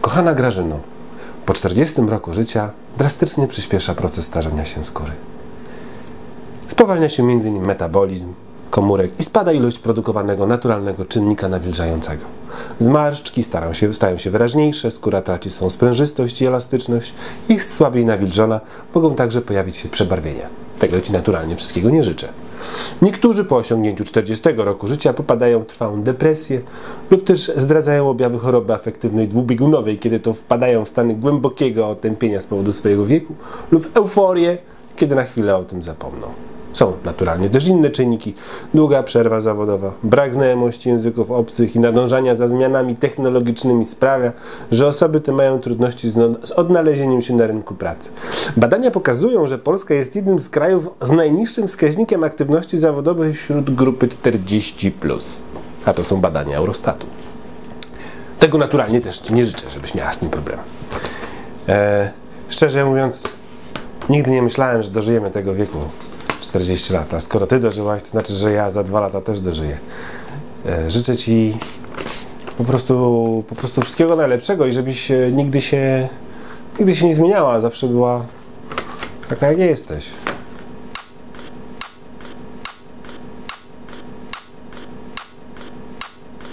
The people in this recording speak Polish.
Kochana Grażyno, po 40 roku życia drastycznie przyspiesza proces starzenia się skóry. Spowalnia się m.in. metabolizm komórek i spada ilość produkowanego naturalnego czynnika nawilżającego. Zmarszczki stają się, stają się wyraźniejsze, skóra traci swą sprężystość i elastyczność, jest słabiej nawilżona, mogą także pojawić się przebarwienia. Tego Ci naturalnie wszystkiego nie życzę. Niektórzy po osiągnięciu 40 roku życia popadają w trwałą depresję lub też zdradzają objawy choroby afektywnej dwubiegunowej, kiedy to wpadają w stany głębokiego otępienia z powodu swojego wieku lub euforię, kiedy na chwilę o tym zapomną. Są naturalnie też inne czynniki. Długa przerwa zawodowa, brak znajomości języków obcych i nadążania za zmianami technologicznymi sprawia, że osoby te mają trudności z odnalezieniem się na rynku pracy. Badania pokazują, że Polska jest jednym z krajów z najniższym wskaźnikiem aktywności zawodowej wśród grupy 40. A to są badania Eurostatu. Tego naturalnie też Ci nie życzę, żebyś miała z tym problem. Eee, szczerze mówiąc, nigdy nie myślałem, że dożyjemy tego wieku. 40 lat. A skoro ty dożyłaś, to znaczy, że ja za dwa lata też dożyję. E, życzę ci po prostu, po prostu wszystkiego najlepszego i żebyś nigdy się, nigdy się nie zmieniała, zawsze była taka jak jesteś.